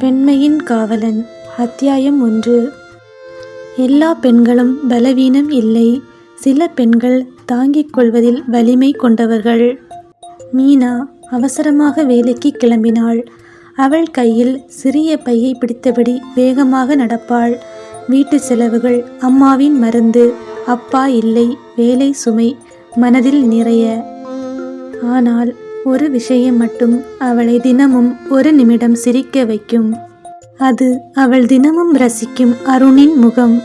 பெண்மையின் காவலன். அத்தியாயம் ஒன்று. எல்லா பெண்களும் பலவீனம் இல்லை. சில பெண்கள் தாங்கிக் கொள்வதில் வலிமை கொண்டவர்கள். மீனா அவசரமாக வேலைக்கு கிளம்பினாள். அவள் கையில் சிறிய பையை பிடித்தபடி வேகமாக நடப்பாள். வீட்டு செலவுகள் அம்மாவின் மருந்து. அப்பா இல்லை வேலை சுமை மனதில் நிறைய. ஆனால் ஒரு விஷயம் மட்டும் அவளை தினமும் ஒரு நிமிடம் சிரிக்க வைக்கும். அது அவள் தினமும் ரசிக்கும் அருணின் முகம்.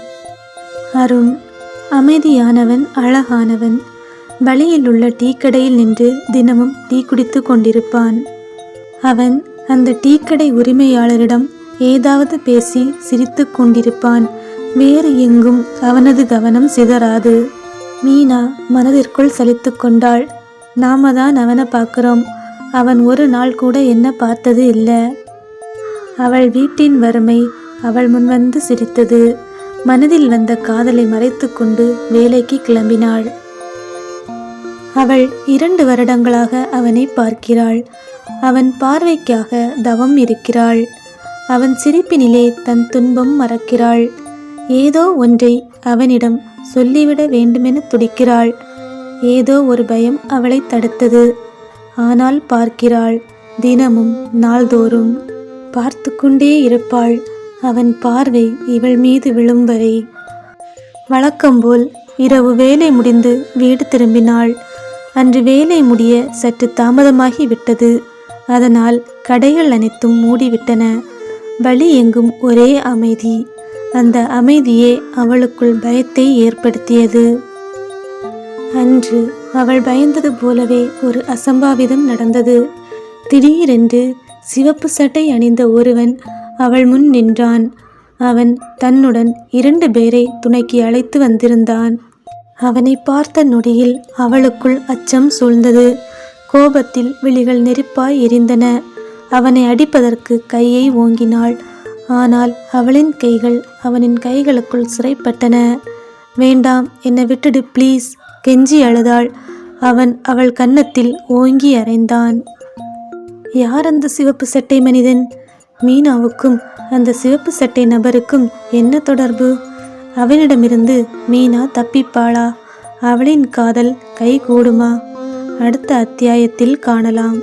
அருண் அமைதியானவன் அழகானவன் வழியில் உள்ள டீக்கடையில் நின்று தினமும் டீ குடித்து கொண்டிருப்பான். அவன் அந்த டீக்கடை உரிமையாளரிடம் ஏதாவது பேசி சிரித்து கொண்டிருப்பான். வேறு எங்கும் அவனது கவனம் சிதறாது. மீனா மனதிற்குள் சலித்து கொண்டாள். நாம தான் அவனை பார்க்குறோம். அவன் ஒரு நாள் கூட என்ன பார்த்தது இல்லை. அவள் வீட்டின் வறுமை அவள் முன்வந்து சிரித்தது. மனதில் வந்த காதலை மறைத்து கொண்டு வேலைக்கு கிளம்பினாள். அவள் இரண்டு வருடங்களாக அவனை பார்க்கிறாள். அவன் பார்வைக்காக தவம் இருக்கிறாள். அவன் சிரிப்பினிலே தன் துன்பம் மறக்கிறாள். ஏதோ ஒன்றை அவனிடம் சொல்லிவிட வேண்டுமென துடிக்கிறாள். ஏதோ ஒரு பயம் அவளை தடுத்தது. ஆனால் பார்க்கிறாள். தினமும் நாள்தோறும் பார்த்து கொண்டே இருப்பாள். அவன் பார்வை இவள் மீது விழும் வரை. வழக்கம்போல் இரவு வேலை முடிந்து வீடு திரும்பினாள். அன்று வேலை முடிய சற்று தாமதமாகி விட்டது. அதனால் கடைகள் அனைத்தும் மூடிவிட்டன. வழி எங்கும் ஒரே அமைதி. அந்த அமைதியே அவளுக்குள் பயத்தை ஏற்படுத்தியது. அன்று அவள் பயந்தது போலவே ஒரு அசம்பாவிதம் நடந்தது. திடீரென்று சிவப்பு சட்டை அணிந்த ஒருவன் அவள் முன் நின்றான். அவன் தன்னுடன் இரண்டு பேரை துணைக்கு அழைத்து வந்திருந்தான். அவனை பார்த்த நொடியில் அவளுக்குள் அச்சம் சூழ்ந்தது. கோபத்தில் விழிகள் நெருப்பாய் எரிந்தன. அவனை அடிப்பதற்கு கையை ஓங்கினாள். ஆனால் அவளின் கைகள் அவனின் கைகளுக்குள் சிறைப்பட்டன. வேண்டாம் என்னை விட்டுடு ப்ளீஸ் கெஞ்சி அழுதாள். அவன் அவள் கன்னத்தில் ஓங்கி அறைந்தான். யார் அந்த சிவப்பு சட்டை மனிதன்? மீனாவுக்கும் அந்த சிவப்பு சட்டை நபருக்கும் என்ன தொடர்பு? அவனிடமிருந்து மீனா தப்பிப்பாளா? அவளின் காதல் கைகூடுமா அடுத்த அத்தியாயத்தில் காணலாம்.